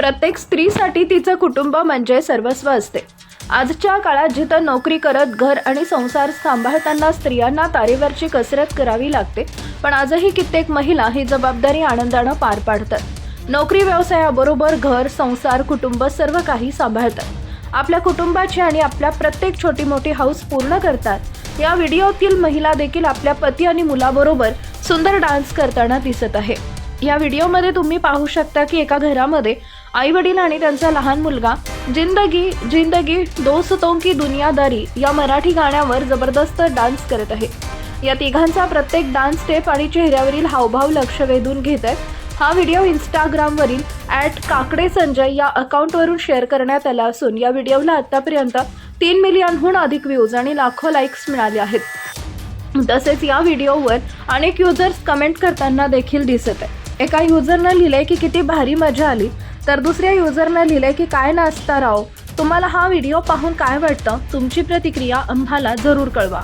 प्रत्येक स्त्रीसाठी तिचं कुटुंब म्हणजे सर्वस्व असते. आजच्या काळात जिथं नोकरी करत घर आणि संसार सांभाळताना स्त्रियांना तारेवरची कसरत करावी लागते पण आजही कित्येक महिला ही जबाबदारी आनंदानं पार पाडतात. नोकरी व्यवसायाबरोबर घर संसार कुटुंब सर्व काही सांभाळतात. आपल्या कुटुंबाची आणि आपल्या प्रत्येक छोटी मोठी हौस पूर्ण करतात. या व्हिडिओतील महिला देखील आपल्या पती आणि मुलाबरोबर सुंदर डान्स करताना दिसत आहे. या व्हिडिओमध्ये तुम्ही पाहू शकता की एका घरामध्ये आई वडील आणि त्यांचा लहान मुलगा जिंदगी जिंदगी दोस्तों की दुनियादारी या मराठी गाण्यावर जबरदस्त डान्स करत आहे. या तिघांचा प्रत्येक डान्स स्टेप आणि चेहऱ्यावरील हावभाव लक्ष वेधून घेत आहे हा व्हिडिओ इंस्टाग्रामवरील ॲट काकडे संजय या अकाउंटवरून शेअर करण्यात आला असून या व्हिडिओला आतापर्यंत तीन मिलियनहून अधिक व्ह्यूज आणि लाखो लाईक्स मिळाले आहेत. तसेच या व्हिडिओवर अनेक युजर्स कमेंट करताना देखील दिसत आहे एका युजरनं लिहिलंय की किती भारी मजा आली. तर दुसऱ्या युजरनं लिहिलंय की काय नाचता राव? तुम्हाला हा व्हिडिओ पाहून काय वाटतं? तुमची प्रतिक्रिया आम्हाला जरूर कळवा.